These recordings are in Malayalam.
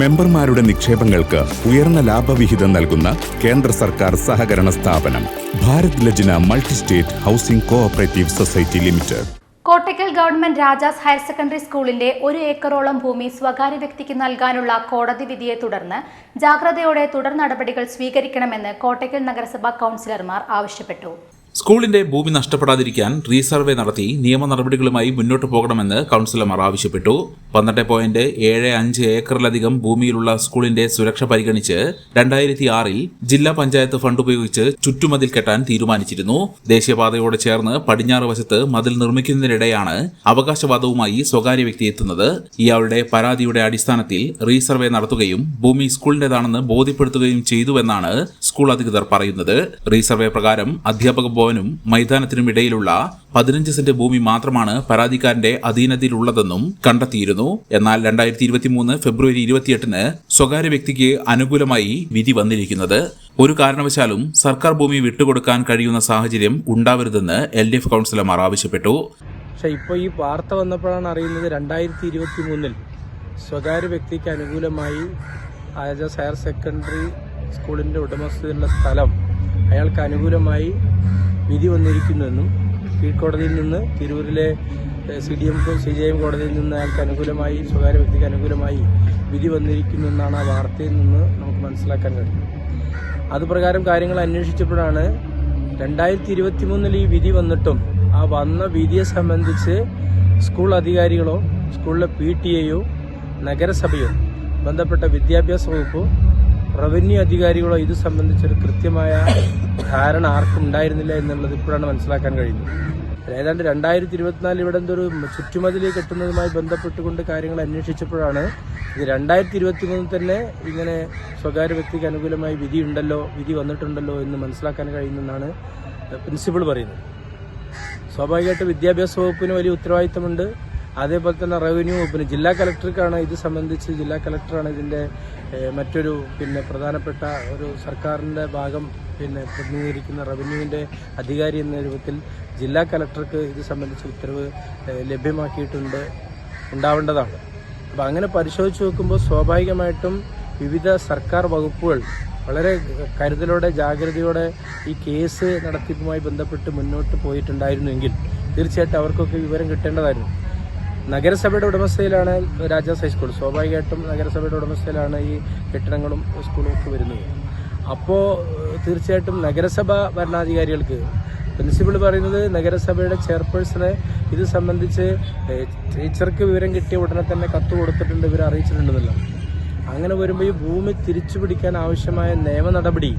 മെമ്പർമാരുടെ നിക്ഷേപങ്ങൾക്ക് ഉയർന്ന ലാഭവിഹിതം നൽകുന്ന കേന്ദ്ര സർക്കാർ സഹകരണ സ്ഥാപനം Bharat Lajna multi state housing cooperative society limited. Kottakkal government Rajas higher secondary സ്കൂളിന്റെ ഒരു ഏക്കറോളം ഭൂമി സ്വകാര്യ വ്യക്തിക്ക് നൽകാനുള്ള കോടതി വിധിയെ തുടർന്ന് ജാഗ്രതയോടെ തുടർ നടപടികൾ സ്വീകരിക്കണമെന്ന് കോട്ടയ്ക്കൽ നഗരസഭാ കൗൺസിലർമാർ ആവശ്യപ്പെട്ടു. സ്കൂളിന്റെ ഭൂമി നഷ്ടപ്പെടാതിരിക്കാൻ റീസർവേ നടത്തി നിയമ നടപടികളുമായി മുന്നോട്ട് പോകണമെന്ന് കൗൺസിലർമാർ ആവശ്യപ്പെട്ടു. പന്ത്രണ്ട് പോയിന്റ് ഏഴ് അഞ്ച് ഏക്കറിലധികം ഭൂമിയിലുള്ള സ്കൂളിന്റെ സുരക്ഷ പരിഗണിച്ച് രണ്ടായിരത്തി ആറിൽ ജില്ലാ പഞ്ചായത്ത് ഫണ്ട് ഉപയോഗിച്ച് ചുറ്റുമതിൽ കെട്ടാൻ തീരുമാനിച്ചിരുന്നു. ദേശീയപാതയോട് ചേർന്ന് പടിഞ്ഞാറ് വശത്ത് മതിൽ നിർമ്മിക്കുന്നതിനിടെയാണ് അവകാശവാദവുമായി സ്വകാര്യ വ്യക്തി എത്തുന്നത്. ഇയാളുടെ പരാതിയുടെ അടിസ്ഥാനത്തിൽ റീസർവേ നടത്തുകയും ഭൂമി സ്കൂളിന്റേതാണെന്ന് ബോധ്യപ്പെടുത്തുകയും ചെയ്തുവെന്നാണ് സ്കൂൾ അധികൃതർ പറയുന്നത്. റീസർവേ പ്രകാരം അധ്യാപക ഭവനും മൈതാനത്തിനും ഇടയിലുള്ള പതിനഞ്ച് സെന്റ് ഭൂമി മാത്രമാണ് പരാതിക്കാരന്റെ അധീനതയിലുള്ളതെന്നും കണ്ടെത്തിയിരുന്നു. എന്നാൽ രണ്ടായിരത്തി ഇരുപത്തിമൂന്ന് ഫെബ്രുവരി ഇരുപത്തിയെട്ടിന് സ്വകാര്യ വ്യക്തിക്ക് അനുകൂലമായി വിധി വന്നിരിക്കുന്നത്. ഒരു കാരണവശാലും സർക്കാർ ഭൂമി വിട്ടുകൊടുക്കാൻ കഴിയുന്ന സാഹചര്യം ഉണ്ടാവരുതെന്ന് എൽ ഡി എഫ് കൌൺസിലർമാർ ആവശ്യപ്പെട്ടു. പക്ഷേ ഇപ്പോൾ ഈ വാർത്ത വന്നപ്പോഴാണ് അറിയുന്നത് രണ്ടായിരത്തി ഇരുപത്തി മൂന്നിൽ സ്വകാര്യ വ്യക്തിക്ക് അനുകൂലമായി ആജാസ് ഹയർ സെക്കൻഡറി സ്കൂളിന്റെ ഉടമസ്ഥതയിലുള്ള സ്ഥലം അയാൾക്ക് അനുകൂലമായി വിധി വന്നിരിക്കുന്നുവെന്നും കീഴ്ക്കോടതിയിൽ നിന്ന് തിരൂരിലെ C D M C G M കോടതിയിൽ നിന്ന് അയാൾക്ക് അനുകൂലമായി സ്വകാര്യ വ്യക്തിക്ക് അനുകൂലമായി വിധി വന്നിരിക്കുന്നു എന്നാണ് ആ വാർത്തയിൽ നിന്ന് നമുക്ക് മനസ്സിലാക്കാൻ കഴിയും അതുപ്രകാരം കാര്യങ്ങൾ അന്വേഷിച്ചപ്പോഴാണ് രണ്ടായിരത്തി ഇരുപത്തി മൂന്നിൽ ഈ വിധി വന്നിട്ടും ആ വന്ന വിധിയെ സംബന്ധിച്ച് സ്കൂൾ അധികാരികളോ സ്കൂളിലെ പി ടി എയോ നഗരസഭയോ ബന്ധപ്പെട്ട വിദ്യാഭ്യാസ വകുപ്പോ റവന്യൂ അധികാരികളോ ഇത് സംബന്ധിച്ചൊരു കൃത്യമായ ധാരണ ആർക്കും ഉണ്ടായിരുന്നില്ല എന്നുള്ളത് ഇപ്പോഴാണ് മനസ്സിലാക്കാൻ കഴിയുന്നത്. ഏതാണ്ട് രണ്ടായിരത്തി ഇരുപത്തിനാല് ഇവിടെ എന്തൊരു ചുറ്റുമതിൽ കെട്ടുന്നതുമായി ബന്ധപ്പെട്ടുകൊണ്ട് കാര്യങ്ങൾ അന്വേഷിച്ചപ്പോഴാണ് ഇത് രണ്ടായിരത്തി ഇരുപത്തി മൂന്നിൽ തന്നെ ഇങ്ങനെ സ്വകാര്യ വ്യക്തിക്ക് അനുകൂലമായി വിധി ഉണ്ടല്ലോ വിധി വന്നിട്ടുണ്ടല്ലോ എന്ന് മനസ്സിലാക്കാൻ കഴിയുന്നെന്നാണ് പ്രിൻസിപ്പൾ പറയുന്നത്. സ്വാഭാവികമായിട്ട് വിദ്യാഭ്യാസ വകുപ്പിന് വലിയ ഉത്തരവാദിത്തമുണ്ട്. അതേപോലെ തന്നെ റവന്യൂ വകുപ്പിന് ജില്ലാ കലക്ടർക്കാണ് ഇത് സംബന്ധിച്ച് ജില്ലാ കലക്ടറാണ് ഇതിന്റെ മറ്റൊരു പിന്നെ പ്രധാനപ്പെട്ട ഒരു സർക്കാരിന്റെ ഭാഗം പിന്നെ പ്രതിനിധീകരിക്കുന്ന റവന്യൂവിന്റെ അധികാരി എന്ന രൂപത്തിൽ ജില്ലാ കലക്ടർക്ക് ഇത് സംബന്ധിച്ച് ഉത്തരവ് ലഭ്യമാക്കിയിട്ടുണ്ട് ഉണ്ടാവേണ്ടതാണ്. അപ്പോൾ അങ്ങനെ പരിശോധിച്ച് നോക്കുമ്പോൾ സ്വാഭാവികമായിട്ടും വിവിധ സർക്കാർ വകുപ്പുകൾ വളരെ കരുതലോടെ ജാഗ്രതയോടെ ഈ കേസ് നടത്തിപ്പുമായി ബന്ധപ്പെട്ട് മുന്നോട്ട് പോയിട്ടുണ്ടായിരുന്നുവെങ്കിൽ തീർച്ചയായിട്ടും അവർക്കൊക്കെ വിവരം കിട്ടേണ്ടതായിരുന്നു. നഗരസഭയുടെ ഉടമസ്ഥയിലാണ് രാജാസ് ഹൈസ്കൂൾ. സ്വാഭാവികമായിട്ടും നഗരസഭയുടെ ഉടമസ്ഥയിലാണ് ഈ കെട്ടിടങ്ങളും സ്കൂളും ഒക്കെ വരുന്നത്. അപ്പോൾ തീർച്ചയായിട്ടും നഗരസഭ ഭരണാധികാരികൾക്ക് പ്രിൻസിപ്പൾ പറയുന്നത് നഗരസഭയുടെ ചെയർപേഴ്സണെ ഇത് സംബന്ധിച്ച് ടീച്ചർക്ക് വിവരം കിട്ടിയ ഉടനെ തന്നെ കത്ത് കൊടുത്തിട്ടുണ്ട് ഇവർ അറിയിച്ചിട്ടുണ്ടെന്നല്ല. അങ്ങനെ വരുമ്പോൾ ഈ ഭൂമി തിരിച്ചു പിടിക്കാൻ ആവശ്യമായ നിയമ നടപടി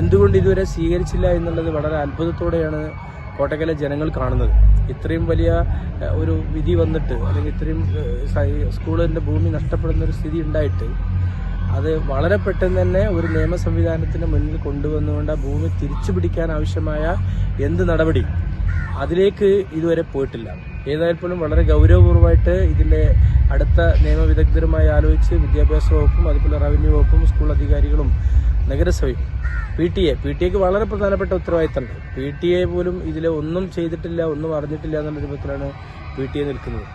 എന്തുകൊണ്ട് ഇതുവരെ സ്വീകരിച്ചില്ല എന്നുള്ളത് വളരെ അത്ഭുതത്തോടെയാണ് കോട്ടക്കലെ ജനങ്ങൾ കാണുന്നത്. ഇത്രയും വലിയ ഒരു വിധി വന്നിട്ട് അല്ലെങ്കിൽ ഇത്രയും സ്കൂളിന്റെ ഭൂമി നഷ്ടപ്പെടുന്ന ഒരു സ്ഥിതി ഉണ്ടായിട്ട് അത് വളരെ പെട്ടെന്ന് തന്നെ ഒരു നിയമ സംവിധാനത്തിന് മുന്നിൽ കൊണ്ടുവന്നുകൊണ്ട് ആ ഭൂമി തിരിച്ചു പിടിക്കാൻ ആവശ്യമായ എന്ത് നടപടി? അതിലേക്ക് ഇതുവരെ പോയിട്ടില്ല. ഏതായാലും പോലും വളരെ ഗൗരവപൂർവമായിട്ട് ഇതിന്റെ അടുത്ത നിയമവിദഗ്ധരുമായി ആലോചിച്ച് വിദ്യാഭ്യാസ വകുപ്പും അതുപോലെ റവന്യൂ വകുപ്പും സ്കൂൾ അധികാരികളും നഗരസഭയും P T A. P T എക്ക് വളരെ പ്രധാനപ്പെട്ട ഉത്തരവാദിത്തമുണ്ട് പി ടി എ പോലും ഇതിൽ ഒന്നും ചെയ്തിട്ടില്ല ഒന്നും അറിഞ്ഞിട്ടില്ല എന്നുള്ള രൂപത്തിലാണ് പി ടി എ നിൽക്കുന്നത്.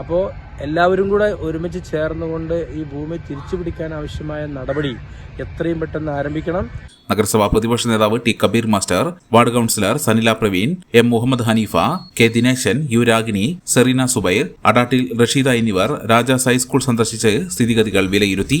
അപ്പോൾ എല്ലാവരും കൂടെ ഒരുമിച്ച് ചേർന്നുകൊണ്ട് ഈ ഭൂമി തിരിച്ചു പിടിക്കാൻ ആവശ്യമായ നടപടി എത്രയും പെട്ടെന്ന് ആരംഭിക്കണം. നഗരസഭാ പ്രതിപക്ഷ നേതാവ് T Kabeer master ward councillor Sanila Praveen M Muhammad Haneefa K Dineshan U Ragini Sereena Subair അടാട്ടിൽ Rasheeda എന്നിവർ രാജാസ് സ്കൂൾ സന്ദർശിച്ച് സ്ഥിതിഗതികൾ വിലയിരുത്തി.